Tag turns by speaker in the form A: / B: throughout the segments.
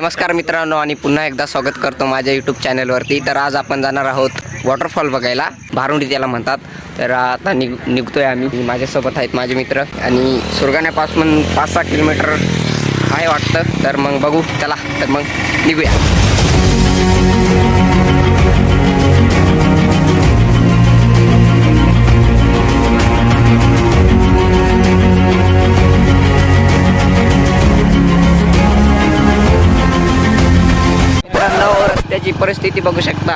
A: नमस्कार मित्रांनो आणि पुन्हा एकदा स्वागत करतो माझ्या यूट्यूब चॅनलवरती तर आज आपण जाणार आहोत वॉटरफॉल बघायला. भारुंडी त्याला म्हणतात. तर आता निघ निघतोय आम्ही. माझ्यासोबत आहेत माझे मित्र. आणि सुरगाण्यापासून पाच सहा किलोमीटर आहे वाटतं. तर मग बघू. चला तर मग निघूया. रस्त्याची परिस्थिती बघू शकता.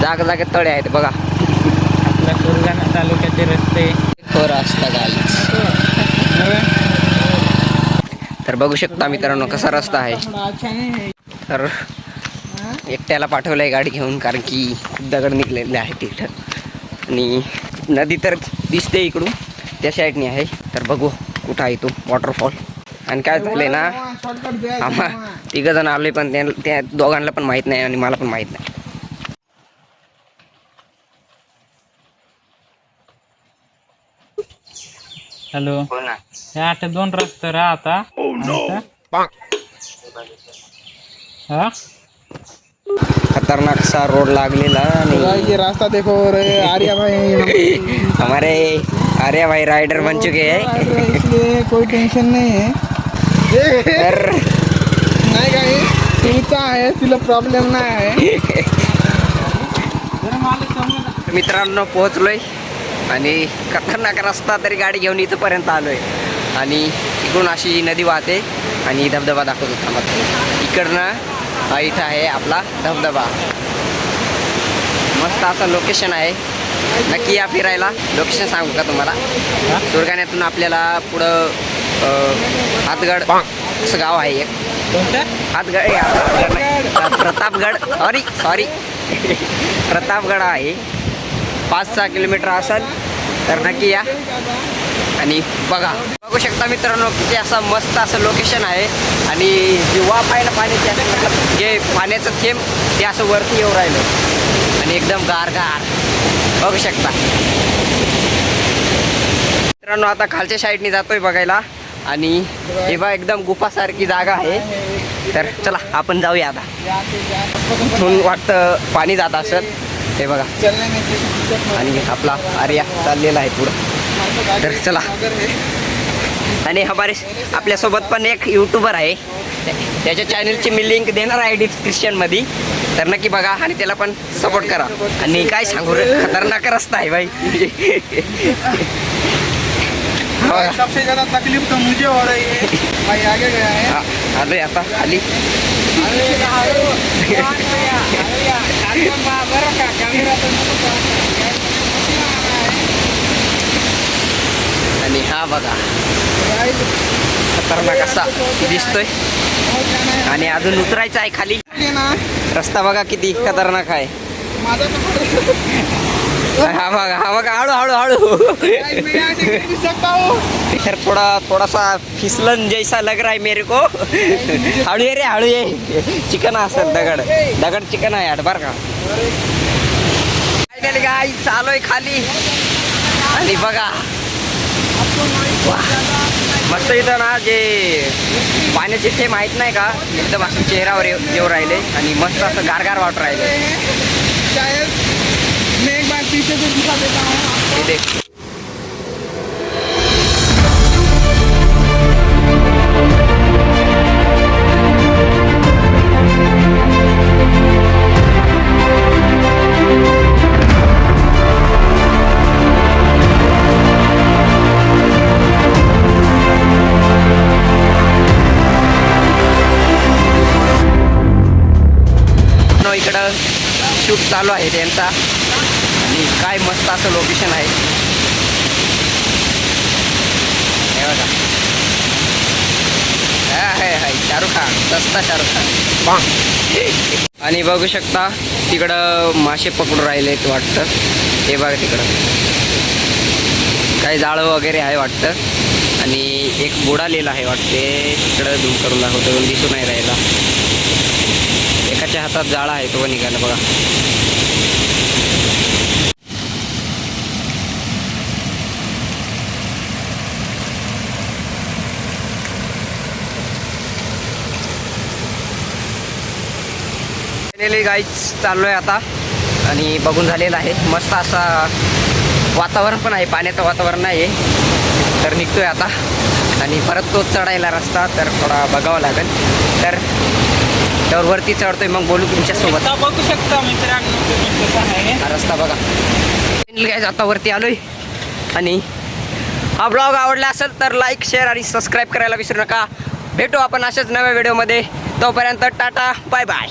A: जागा जागेत तळे आहेत बघा.
B: आपल्या सुरगाणा तालुक्याचे रस्ते.
A: तो रस्ता तर बघू शकता मित्रांनो कसा रस्ता आहे. तर एकट्याला पाठवलंय गाडी घेऊन कारण की खूप दगड निघलेले आहेत तिथं आणि नदी तर दिसते इकडून. त्या साईडनी आहे. तर बघू कुठं आहे तो वॉटरफॉल आणि काय झालंय ना आम्हा तिघ जण आले पण त्या दोघांना पण माहीत नाही आणि मला पण माहीत नाही.
B: हॅलो.
A: हो ना.
B: हे आठ दोन रस्ते राहता हा?
A: खतरनाक सा रोड लागलेला आणि
C: ये रास्ता देखो रे आर्या भाई
A: हमारे अरे भाई राइडर बन चुके हैं.
C: इसलिए कोई टेंशन नहीं है।
A: तर
C: नाही काही. सुविधा आहे तिला प्रॉब्लेम नाही आहे.
A: मित्रांनो पोहोचलोय. आणि खतरनाक रस्ता तरी गाडी घेऊन इथंपर्यंत आलोय. आणि इकडून अशी नदी वाहते आणि धबधबा दाखवतो थांबत इकडनं इथं आहे आपला धबधबा. मस्त असं लोकेशन आहे. नक्की या फिरायला. लोकेशन सांगू का तुम्हाला? सुरगाण्यातून आपल्याला पुढं हातगड. असं गाव आहे एक. हातगड. प्रतापगड. सॉरी सॉरी प्रतापगड आहे. पाच सहा किलोमीटर असेल तर नक्की या. आणि बघा. बघू शकता मित्रांनो किती असं मस्त असं लोकेशन आहे. आणि जी वाफ आहे ना पाण्याची असं मतलब जे पाण्याचं थेंब ते असं वरती येऊ राहिलं. आणि एकदम गार गार बघू शकता. मित्रांनो आता खालच्या साईडने जातोय बघायला. आणि हे बा एकदम गुफासारखी जागा आहे. तर चला आपण जाऊया आता. इथून वाटतं पाणी जात असत हे बघा. आणि आपला आर्या चाललेला आहे पुढं. तर चला. आणि हमारे आपल्यासोबत पण एक यूट्यूबर आहे. त्याच्या चॅनलची मी लिंक देणार आहे डिस्क्रिप्शनमध्ये तर नक्की बघा आणि त्याला पण सपोर्ट करा. आणि काय सांगू खतरनाक रस्ता आहे बाई.
C: भाई, सबसे ज्यादा तकलीफ तो मुझे हो रही है भाई आगे गया है
A: हा, आलोय आता खाली आणि हा बघा खतरनाक असा दिसतोय आणि अजून उतरायचं आहे खाली रस्ता बघा किती खतरनाक आहे हा बघा हा बघा हळू हळू हळू. यार थोड़ा थोडासा फिसलन जैसा लग रहा है मेरे को. हळू ये रे हळू ये. चिकन असेल दगड. दगड चिकन आहे यार बरं का. काय गाई चालोय खाली. आणि बघा. वा. मस्त इथं ना जे पाण्याचे थेंब माहीत नाही का? एकदम असं चेहऱ्यावर येऊ राहिले आणि मस्त असं गारगार वाटू राहिले.
C: मैं एक बार पीछे से दिखा देता हूँ आपको।
A: हे देख। इकडं शूट चालू आहे त्यांचा आणि काय मस्त असं लोकेशन आहे. हे बघा. हा, आहे. शाहरुख खान सस्ता शाहरुख खान. आणि बघू शकता तिकडं मासे पकडून राहिलेत वाटतं. हे बघा तिकडं. काही जाळं वगैरे आहे वाटतं. आणि एक बुडालेला आहे वाटते. तिकडं झूम करून दाखवतो दिसून नाही राहिला. एकाच्या हातात जाळा आहे तो पण निघाला बघा. फायनली गाईच चाललोय आता. आणि बघून झालेलं आहे. मस्त असा वातावरण पण आहे. पाण्याचं वातावरण आहे तर निघतोय आता. आणि परत तोच चढायला रस्ता तर थोडा बघावा लागेल. तर त्यावर वरती चढतोय. मग बोलू तुमच्यासोबत.
B: बघू शकता मित्रांनो. आहे
A: हा रस्ता बघा. गाईज आता वरती आलोय. आणि हा ब्लॉग आवडला असेल तर लाईक शेअर आणि सबस्क्राईब करायला विसरू नका. भेटू आपण अशाच नव्या व्हिडिओमध्ये तोपर्यंत टाटा बाय बाय